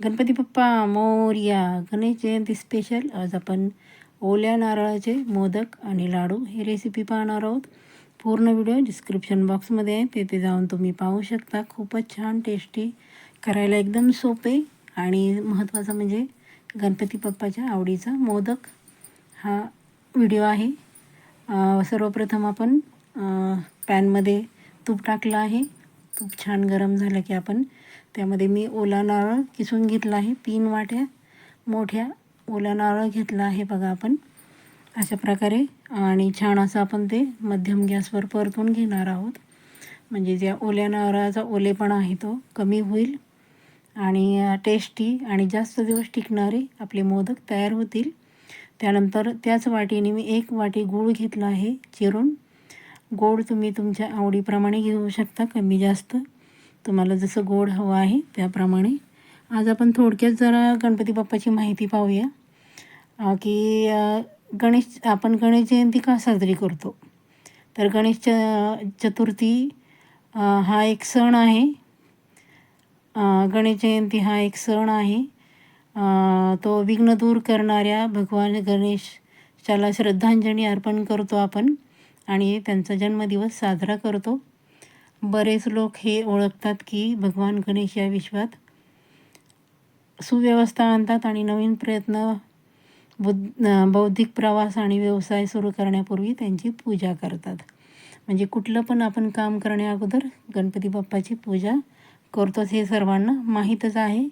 Ganpati Bappa Morya Ganesh Jayanti special आज आपण ओल्या नारळाचे मोदक आणि लाडू ही रेसिपी पाहणार आहोत. पूर्ण व्हिडिओ डिस्क्रिप्शन बॉक्समध्ये आहे. तेथे जाऊन तुम्ही पाहू शकता. खूपच छान टेस्टी करायला एकदम सोपे आणि महत्त्वाचं म्हणजे गणपती बाप्पाच्या आवडीचा मोदक हा व्हिडिओ आहे. सर्वप्रथम आपण पॅनमध्ये तूप टाकलं आहे. तूप छान गरम झालं की आपण त्यामध्ये मी ओला नारळ किसून घेतला आहे. तीन वाट्या मोठ्या ओला नारळ घेतला आहे बघा आपण. अशा प्रकारे आणि छान असं आपण ते मध्यम गॅसवर परतून घेणार आहोत. म्हणजे ज्या ओल्या नारळाचा ओलेपणा आहे तो कमी होईल आणि टेस्टी आणि जास्त दिवस टिकणारे आपले मोदक तयार होतील. त्यानंतर त्याच वाटीने मी एक वाटी गूळ घेतला आहे चिरून. गोड तुम्ही तुमच्या आवडीप्रमाणे घेऊ शकता कमी जास्त. तुम्हाला जसं गोड हवं आहे त्याप्रमाणे. आज आपण थोडक्यात जरा गणपती बाप्पाची माहिती पाहूया. की गणेश आपण गणेश जयंती का साजरी करतो? तर गणेश च चतुर्थी हा एक सण आहे. गणेश जयंती हा एक सण आहे. तो विघ्न दूर करणाऱ्या भगवान गणेशाला श्रद्धांजली अर्पण करतो आपण आणि त्यांचा जन्मदिवस साजरा करतो. बरेच लोक हे ओळखतात की भगवान गणेश या विश्वात सुव्यवस्था आणतात आणि नवीन प्रयत्न बुद्ध बौद्धिक प्रवास आणि व्यवसाय सुरू करण्यापूर्वी त्यांची पूजा करतात. म्हणजे कुठलं पण आपण काम करण्या अगोदर गणपती बाप्पाची पूजा करतोच हे सर्वांना माहीतच आहे.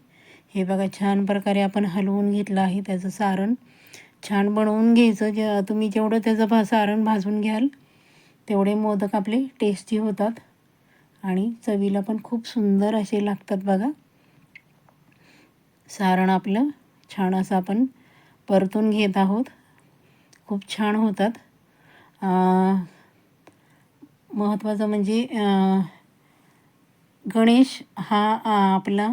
हे बघा छान प्रकारे आपण हलवून घेतलं आहे त्याचं सारण. छान बनवून घ्यायचं. जे तुम्ही जेवढं त्याचं भा सारण भाजून घ्याल तेवढे मोदक आपले टेस्टी होतात. आणि चवीला पण खूप सुंदर असे लागतात बघा. सारण आपलं छान असं आपण परतून घेत आहोत. खूप छान होतात. महत्त्वाचं म्हणजे गणेश हा आपला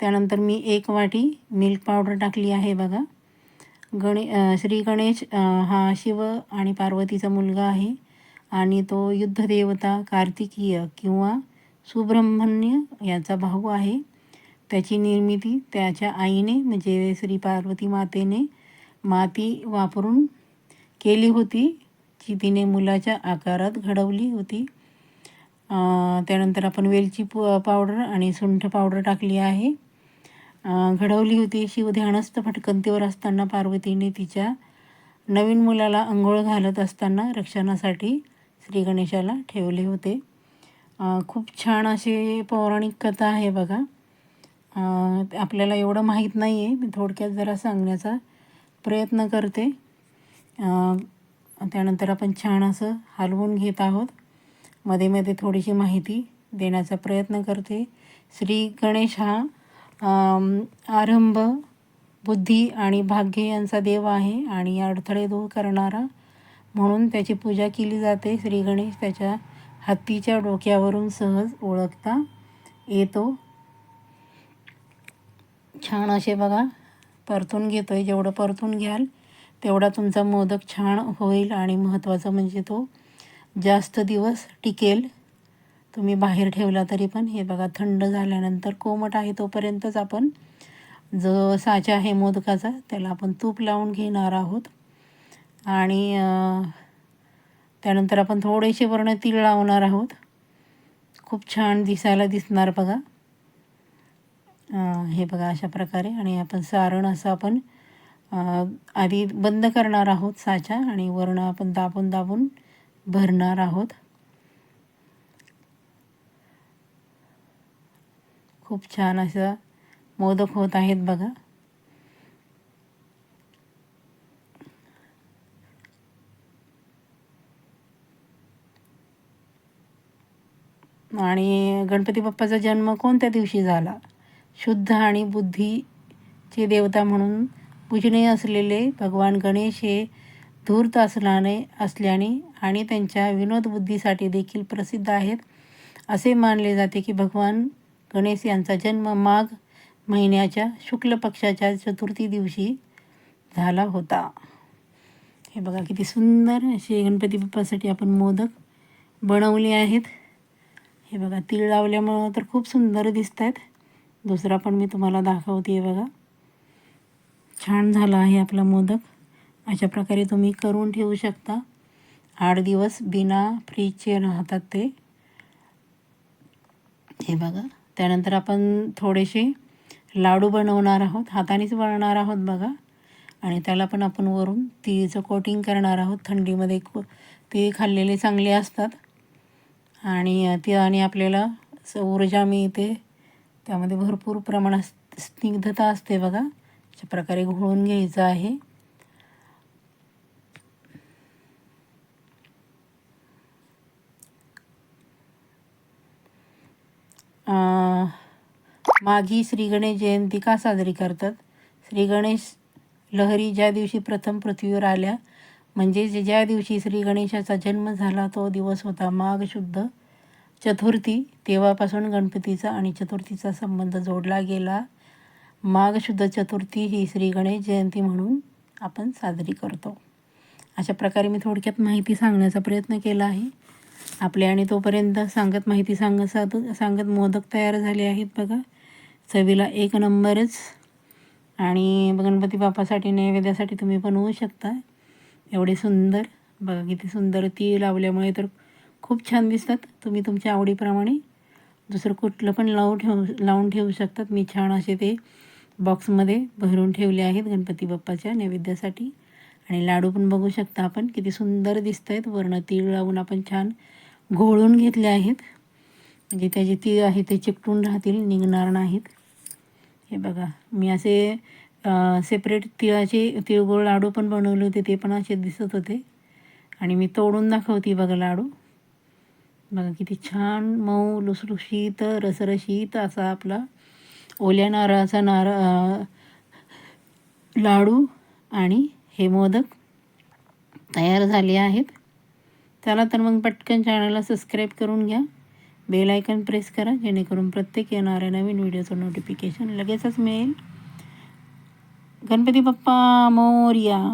त्यानंतर मी एक वाटी मिल्क पावडर टाकली आहे बघा. गणे श्री गणेश हा शिव आणि पार्वतीचा मुलगा आहे. आणि तो युद्धदेवता कार्तिकीय किंवा सुब्रह्मण्य याचा भाऊ आहे. त्याची निर्मिती त्याच्या आईने म्हणजे श्री पार्वती मातेने माती वापरून केली होती जी तिने मुलाच्या आकारात घडवली होती. त्यानंतर आपण वेलची प पावडर आणि सुंठ पावडर टाकली आहे. घडवली होती. शिवध्यानस्थ भटकंतीवर असताना पार्वतीने तिच्या नवीन मुलाला अंघोळ घालत असताना रक्षणासाठी श्री गणेशाला ठेवले होते. खूप छान अशी पौराणिक कथा आहे बघा. आपल्याला एवढं माहीत नाही आहे मी थोडक्यात जरा सांगण्याचा प्रयत्न करते. त्यानंतर आपण छान असं हलवून घेत आहोत. मध्ये मध्ये थोडीशी माहिती देण्याचा प्रयत्न करते. श्री गणेश हा आरंभ बुद्धी आणि भाग्य यांचा देव आहे. आणि अडथळे दूर करणारा म्हणून त्याची पूजा केली जाते. श्री गणेश त्याच्या हत्तीच्या डोक्यावरून सहज ओळखता येतो. छान असे बघा परतून घेतो आहे जेवढं परतून घ्याल तेवढा तुमचा मोदक छान होईल आणि महत्त्वाचं म्हणजे तो जास्त दिवस टिकेल. तुम्ही बाहेर ठेवला तरी पण हे बघा थंड झाल्यानंतर कोमट आहे तोपर्यंतच आपण जो साचा आहे मोदकाचा त्याला आपण तूप लावून घेणार आहोत. आणि त्यानंतर आपण थोडेसे वर्ण तीळ लावणार आहोत. खूप छान दिसायला दिसणार बघा. हे बघा अशा प्रकारे आणि आपण सारण असं आपण आधी बंद करणार आहोत साचा आणि वर्ण आपण दाबून दाबून भरणार आहोत. खूप छान असं मोदक होत आहेत बघा. आणि गणपती बाप्पाचा जन्म कोणत्या दिवशी झाला? शुद्ध आणि बुद्धीचे देवता म्हणून पूजनीय असलेले भगवान गणेश हे धूर्त असल्याने असल्याने आणि त्यांच्या विनोदबुद्धीसाठी देखील प्रसिद्ध आहेत. असे मानले जाते की भगवान गणेश यांचा जन्म माघ महिन्याच्या शुक्ल पक्षाच्या चतुर्थी दिवशी झाला होता. हे बघा किती सुंदर असे गणपती बाप्पासाठी आपण मोदक बनवले आहेत. हे बघा तीळ लावल्यामुळं तर खूप सुंदर दिसत आहेत दुसरा पण मी तुम्हाला दाखवते बघा. छान झाला आहे आपला मोदक. अशा प्रकारे तुम्ही करून ठेवू शकता. आठ दिवस बिना फ्रीजचे राहतात ते. हे बघा त्यानंतर आपण थोडेसे लाडू बनवणार आहोत. हातानेच बनवणार आहोत बघा. आणि त्याला पण आपण वरून तिळीचं कोटिंग करणार आहोत. थंडीमध्ये को ते खाल्लेले चांगले असतात. आणि तिळाने आपल्याला स ऊर्जा मिळते. त्यामध्ये भरपूर प्रमाणात स्निग्धता असते बघा. अशा प्रकारे घोळून घ्यायचं आहे. माघी श्री गणेश जयंती का साजरी करतात? श्री गणेश लहरी ज्या दिवशी प्रथम पृथ्वीवर आल्या म्हणजेच ज्या दिवशी श्री गणेशाचा जन्म झाला तो दिवस होता माघ शुद्ध चतुर्थी. तेव्हापासून गणपतीचा आणि चतुर्थीचा संबंध जोडला गेला. माघ शुद्ध चतुर्थी ही श्री गणेश जयंती म्हणून आपण साजरी करतो. अशा प्रकारे मी थोडक्यात माहिती सांगण्याचा प्रयत्न केला आहे. आपले आणि तोपर्यंत सांगत माहिती सांगत साध सांगत मोदक तयार झाले आहेत बघा. चवीला एक नंबरच. आणि गणपती बाप्पासाठी नैवेद्यासाठी तुम्ही बनवू शकता. एवढे सुंदर. बघा किती सुंदर ती लावल्यामुळे तर खूप छान दिसतात. तुम्ही तुमच्या आवडीप्रमाणे दुसरं कुठलं पण लावून ठेवू लावून ठेवू शकतात. मी छान असे ते बॉक्समध्ये भरून ठेवले आहेत गणपती बाप्पाच्या नैवेद्यासाठी. आणि लाडू पण बघू शकता आपण. किती सुंदर दिसत आहेत वर्ण तीळ लावून आपण छान घोळून घेतले आहेत. म्हणजे त्याचे तीळ आहे ते चिकटून राहतील निघणार नाहीत. हे बघा. मी असे सेपरेट तिळाचे तिळगुळ लाडू पण बनवले होते ते पण असे दिसत होते. आणि मी तोडून दाखवते बघा लाडू. बघा किती छान मऊ लुसलुशीत रसरशीत असा आपला ओल्या नारळाचा नारळ लाडू आणि हे मोदक तयार झाले आहेत. चला तर मग पटकन चॅनलला सबस्क्राईब करून घ्या. बेल आयकन प्रेस करा जेणेकरून प्रत्येक येणाऱ्या नवीन व्हिडिओचं नोटिफिकेशन लगेचच मिळेल. गणपती बाप्पा मोरया.